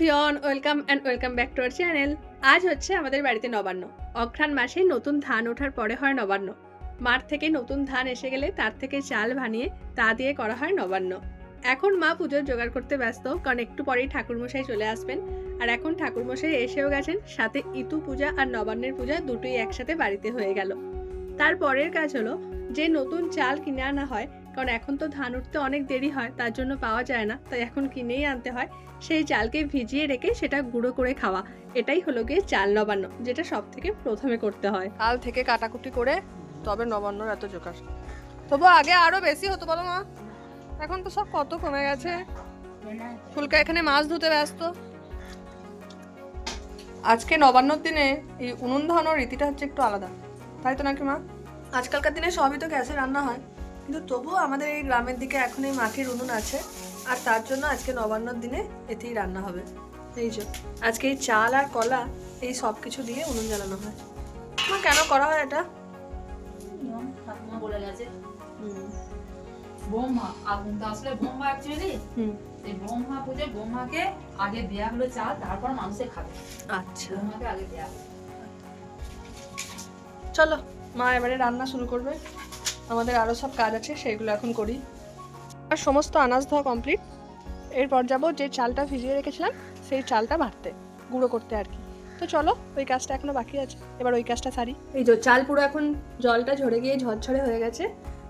Everyone, welcome and welcome back to our channel. আজ হচ্ছে আমাদের বাড়িতে নবান্ন। অঘ্রাণ মাসে নতুন ধান ওঠার পরে হয় নবান্ন। মাঠ থেকে নতুন ধান এসে গেলে তার থেকে চাল ভানিয়ে তা দিয়ে করা হয় নবান্ন। এখন মা পুজোর জোগাড় করতে ব্যস্ত, কারণ একটু পরেই ঠাকুরমশাই চলে আসবেন। আর এখন ঠাকুরমশাই এসেও গেছেন, সাথে ইতু পূজা আর নবান্নের পূজা দুটোই একসাথে বাড়িতে হয়ে গেল। তারপরের কাজ হলো, যে নতুন চাল কিনে আনা হয় কারণ এখন তো ধান উঠতে অনেক দেরি হয় তার জন্য পাওয়া যায় না। তাই এখন কিনেই আনতে হয়। সেই চালকে ভিজিয়ে রেখে সেটা গুঁড়ো করে খাওয়া। এটাই হলো গিয়ে চাল নবান্ন যেটা সব থেকে প্রথমে করতে হয়। কাল থেকে কাটাকুটি করে তবে নবান্নর এত জোগাড়। তবু আগে আরও বেশি হতো বলো মা। এখন তো সব কত কমে গেছে। ফুলকা এখানে মাছ ধুতে ব্যস্ত। আজকে নবান্নর দিনে এই উনুন ধরানোর রীতিটা হচ্ছে একটু আলাদা। তাই তো নাকি মা? আজকালকার দিনে সবই তো গ্যাসে রান্না হয়। কিন্তু তবুও আমাদের এই গ্রামের দিকে এখন এই মাটির উনুন আছে। আর তার জন্য আজকে নবান্নর দিনে এতেই রান্না হবে। এই যে আজকে এই চাল আর কলা এই সব কিছু দিয়ে উনুন জ্বালানো হয়। মা কেন করা হয় এটা? নিয়ম ঠাকুমা বলে গেছে। ব্রহ্মা আগুন আসলে ব্রহ্মা অ্যাকচুয়ালি এই ব্রহ্মা পুজো ব্রহ্মাকে আগে দেয়া হলো চাল তারপর মানুষে খাবে। আচ্ছা। ব্রহ্মাকে আগে দেয়া চলো মা এবারে রান্না শুরু করবে। আমাদের আরও সব কাজ আছে, সেইগুলো এখন করি। আর সমস্ত আনাজ ধোয়া কমপ্লিট এরপর যাব যে চালটা ভিজিয়ে রেখেছিলাম, সেই চালটা বাটতে গুঁড়ো করতে আর কি। তো চলো, ওই কাজটা এখনও বাকি আছে। এবার ওই কাজটা সারি। এই যে চাল পুরো এখন জলটা ঝরে গিয়ে ঝরঝরে হয়ে গেছে,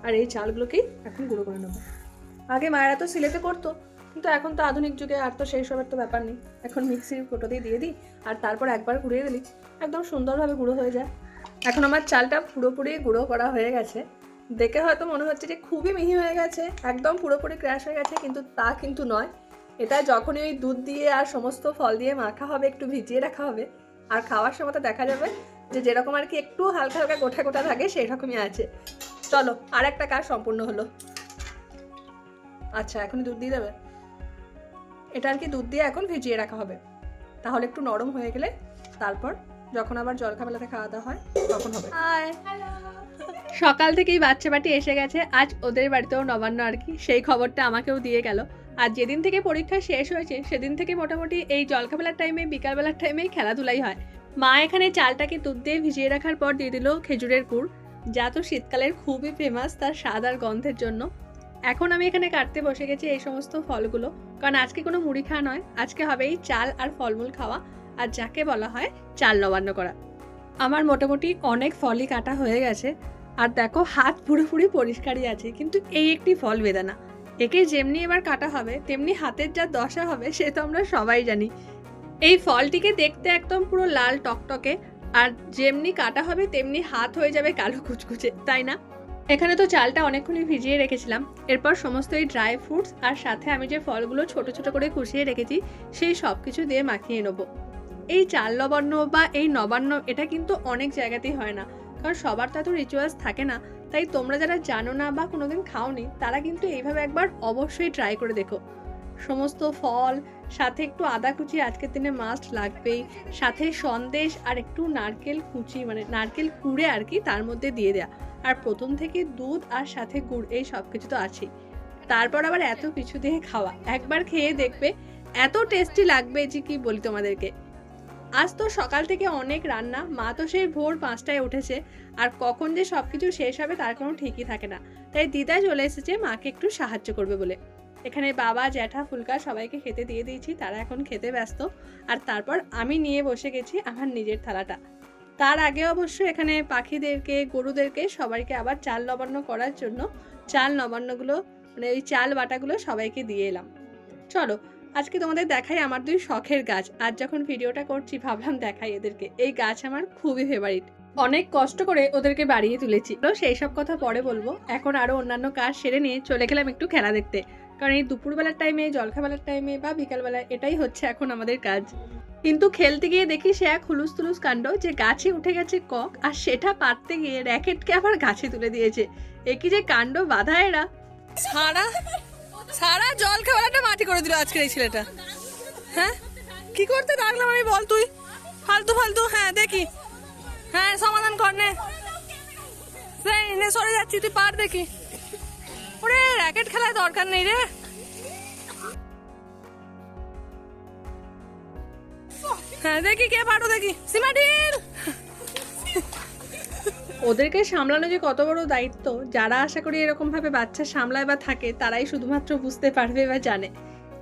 আর এই চালগুলোকেই এখন গুঁড়ো করে নেব। আগে মায়েরা তো সিলেতে করতো, কিন্তু এখন তো আধুনিক যুগে আর তো সেই সবের তো ব্যাপার নেই। এখন মিক্সির কোটো দিয়ে দিয়ে দিই, আর তারপর একবার ঘুরিয়ে দিলি, একদম সুন্দরভাবে গুঁড়ো হয়ে যায়। এখন আমার চালটা পুরোপুরি গুঁড়ো করা হয়ে গেছে। দেখে হয়তো মনে হচ্ছে যে খুবই মিহি হয়ে গেছে একদম পুরোপুরি ক্র্যাশ হয়ে গেছে কিন্তু তা কিন্তু নয়। এটা যখনই ওই দুধ দিয়ে আর সমস্ত ফল দিয়ে মাখা হবে একটু ভিজিয়ে রাখা হবে আর খাওয়ার সময় তো দেখা যাবে যে যেরকম আর কি একটু হালকা হালকা গোটা গোটা থাকে সেই রকমই আছে। চলো আর একটা কাজ সম্পূর্ণ হলো। আচ্ছা এখন দুধ দিয়ে দেবে। এটা আর কি দুধ দিয়ে এখন ভিজিয়ে রাখা হবে। তাহলে একটু নরম হয়ে গেলে তারপর যখন আবার জলখাবেলাতে খাওয়া দাওয়া হয় তখন হবে। হাই সকাল থেকেই বাচ্চা বাটি এসে গেছে। আজ ওদের বাড়িতেও নবান্ন আর কি। সেই খবরটা আমাকেও দিয়ে গেল। আর যেদিন থেকে পরীক্ষা শেষ হয়েছে, সেদিন থেকে মোটামুটি এই জলখাবেলার টাইমে বিকালবেলার টাইমেই খেলাধুলাই হয়। মা এখানে চালটাকে দুধ দিয়ে ভিজিয়ে রাখার পর দিয়ে দিল খেজুরের গুড়, যা তো শীতকালের খুবই ফেমাস তার স্বাদ আর গন্ধের জন্য। এখন আমি এখানে কাটতে বসে গেছি এই সমস্ত ফলগুলো। কারণ আজকে কোনো মুড়ি খাওয়া নয়, আজকে হবে এই চাল আর ফলমূল খাওয়া। আর যাকে বলা হয় চাল নবান্ন করা। আমার মোটামুটি অনেক ফলই কাটা হয়ে গেছে। আর দেখো, হাত পুরোপুরি পরিষ্কারই আছে, কিন্তু এই একটি ফল বেদানা। একে যেমনি এবার কাটা হবে, তেমনি হাতের যা দশা হবে, সে তো আমরা সবাই জানি। এই ফলটিকে দেখতে একদম পুরো লাল টকটকে, আর যেমনি কাটা হবে, তেমনি হাত হয়ে যাবে কালো কুচকুচে, তাই না? এখানে তো চালটা অনেকক্ষণই ভিজিয়ে রেখেছিলাম। এরপর সমস্ত এই ড্রাই ফ্রুটস আর সাথে আমি যে ফলগুলো ছোট ছোট করে কুচিয়ে রেখেছি, সেই সব কিছু দিয়ে মাখিয়ে নেব। এই চাল নবান্ন বা এই নবান্ন, এটা কিন্তু অনেক জায়গাতেই হয় না। কারণ সবার তো এত রিচুয়ালস থাকে না। তাই তোমরা যারা জানো না বা কোনোদিন খাওনি, তারা কিন্তু এইভাবে একবার অবশ্যই ট্রাই করে দেখো। সমস্ত ফল, সাথে একটু আদা কুচি আজকের দিনে মাস্ট লাগবেই। সাথে সন্দেশ আর একটু নারকেল কুচি মানে নারকেল কুড়ে আর কি তার মধ্যে দিয়ে দেয়া। আর প্রথম থেকে দুধ আর সাথে গুড়, এই সব কিছু তো আছেই। তারপর আবার এত কিছু দিয়ে খাওয়া। একবার খেয়ে দেখবে, এত টেস্টি লাগবে যে কি বলি তোমাদেরকে। আজ তো সকাল থেকে অনেক রান্না, মা তো সেই ভোর পাঁচটায় উঠেছে, আর কখন যে সব কিছু শেষ হবে তার কোনো ঠিকই থাকে না। তাই দিদা চলে এসেছে মাকে একটু সাহায্য করবে বলে। এখানে বাবা, জ্যাঠা, ফুলকা সবাইকে খেতে দিয়ে দিয়েছি, তারা এখন খেতে ব্যস্ত। আর তারপর আমি নিয়ে বসে গেছি আমার নিজের থালাটা। তার আগে অবশ্য এখানে পাখিদেরকে, গরুদেরকে সবাইকে আবার চাল নবান্ন করার জন্য, চাল নবান্নগুলো মানে ওই চাল বাটাগুলো সবাইকে দিয়ে এলাম। চলো আজকে তোমাদের দেখাই আমার দুই শখের গাছ। আর যখন ভিডিওটা করছি, ভাবলাম দেখাই এদেরকে। এই গাছ আমার খুবই ফেভারিট অনেক কষ্ট করে ওদেরকে বাড়িয়ে তুলেছি। তো সেই সব কথা পরে বলব। এখন আরও অন্যান্য কাজ সেরে নিয়ে চলে গেলাম একটু খেলা দেখতে। কারণ এই দুপুরবেলার টাইমে জলখাবেলার টাইমে বা বিকালবেলা এটাই হচ্ছে এখন আমাদের কাজ। কিন্তু খেলতে গিয়ে দেখি সে এক হুলুস তুলুস কাণ্ড যে গাছে উঠে গেছে কক, আর সেটা পারতে গিয়ে র্যাকেটকে আবার গাছে তুলে দিয়েছে। এ কি যে কাণ্ড বাধা এরা। সারা সারা জল খাবারটা মাটি করে দিল আজকের এই ছেলেটা। হ্যাঁ? কি করতে রাখলাম আমি বল তুই? ফালতু ফালতু হ্যাঁ দেখি। হ্যাঁ সমাধান কর নে। সরে যাচ্ছি, তুই পার দেখি। ওরে র্যাকেট খেলায় দরকার নেই রে। হ্যাঁ দেখি কে পাঠো দেখি। সীমাটির! ওদেরকে সামলানো যে কত বড় দায়িত্ব, যারা আশা করি এরকম ভাবে বাচ্চা সামলায় বা থাকে, তারাই শুধুমাত্র বুঝতে পারবে বা জানে।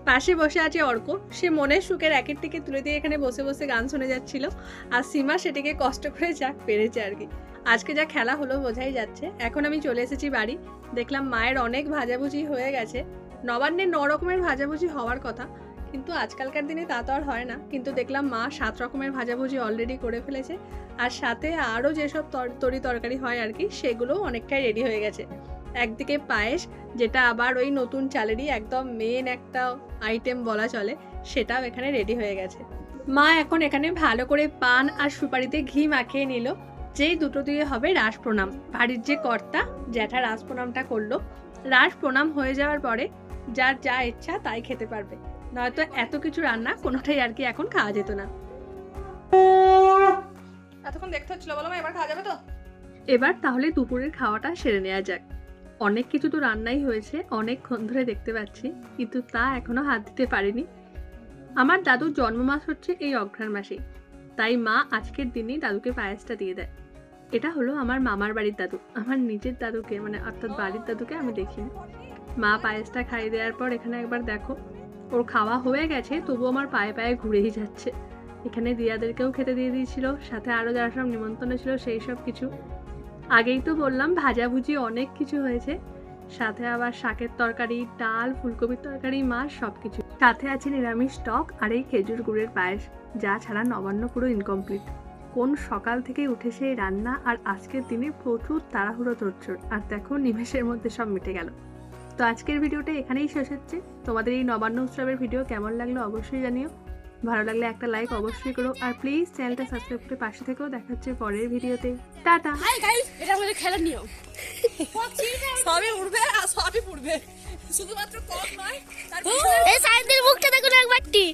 পাশে বসে আছে অর্ক। সে মনের সুখের র্যাকেটটিকে তুলে দিয়ে এখানে বসে বসে গান শুনে যাচ্ছিল। আর সীমা সেটিকে কষ্ট করে যাক, পেরেছে আর কি। আজকে যা খেলা হলো বোঝাই যাচ্ছে। এখন আমি চলে এসেছি বাড়ি। দেখলাম মায়ের অনেক ভাজাভুজি হয়ে গেছে। নবান্নে ন রকমের ভাজাভুজি হওয়ার কথা। কিন্তু আজকালকার দিনে তা তো আর হয় না। কিন্তু দেখলাম মা সাত রকমের ভাজাভুজি অলরেডি করে ফেলেছে। আর সাথে আরও যেসব তর- তরি তরকারি হয় আর কি, সেগুলোও অনেকটাই রেডি হয়ে গেছে। একদিকে পায়েস, যেটা আবার ওই নতুন চালেরই একদম মেন একটা আইটেম বলা চলে, সেটাও এখানে রেডি হয়ে গেছে। মা এখন এখানে ভালো করে পান আর সুপারিতে ঘি মাখিয়ে নিল। যেই দুটো দিয়ে হবে রাস প্রণাম। বাড়ির যে কর্তা, জ্যাঠা রাস প্রণামটা করল। রাস প্রণাম হয়ে যাওয়ার পরে, যার যা ইচ্ছা তাই খেতে পারবে। নয়তো এত কিছু রান্না কোনোটাই আর কি এখন খাওয়া যেত না। এতক্ষণ দেখতে হচ্ছিল বলো এবার খাওয়া যাবে তো? এবার তাহলে দুপুরের খাওয়াটা সেরে নেওয়া যাক। অনেক কিছু তো রান্নাই হয়েছে অনেকক্ষণ ধরে দেখতে পাচ্ছি কিন্তু তা এখনও হাত দিতে পারিনি। আমার দাদুর জন্ম মাস হচ্ছে এই অঘ্রাণ মাসেই তাই মা আজকের দিনেই দাদুকে পায়েসটা দিয়ে দেয়। এটা হলো আমার মামার বাড়ির দাদু আমার নিজের দাদুকে মানে অর্থাৎ বাড়ির দাদুকে আমি দেখিনি। মা পায়েসটা খাইয়ে দেওয়ার পর এখানে একবার দেখো। ওর খাওয়া হয়ে গেছে, তবু আমার পায়ে পায়ে ঘুরেই যাচ্ছে। এখানে দিয়াদেরকেও খেতে দিয়ে দিয়েছিল, সাথে আরও যারা সব নিমন্ত্রণ ছিল সেই সব কিছু। আগেই তো বললাম ভাজাভুজি অনেক কিছু হয়েছে। সাথে আবার শাকের তরকারি, ডাল ফুলকপির তরকারি, মাছ, সব কিছু। সাথে আছে নিরামিষ টক আর এই খেজুর গুড়ের পায়েস, যা ছাড়া নবান্ন পুরো ইনকমপ্লিট কোন সকাল থেকে উঠে সেই রান্না আর আজকের দিনে প্রচুর তাড়াহুড়ো তোড়জোড়। আর দেখো, নিমেষের মধ্যে সব মিটে গেল। তো আজকের ভিডিওটা এখানেই শেষ হচ্ছে। তোমাদের এই নবান্ন উৎসবের ভিডিও কেমন লাগল অবশ্যই জানিও। ভালো লাগলে একটা লাইক অবশ্যই করো। আর প্লিজ চ্যানেলটা সাবস্ক্রাইব করে পাশে থেকেও দেখা হচ্ছে পরের ভিডিওতে। টাটা! হাই গাইস এটা আমাদের খেলার নিয়ম। সবই উড়বে আর সবই পুড়বে। শুধুমাত্র কম নয় তার এই সাইডের মুখটা দেখুন একবারটি।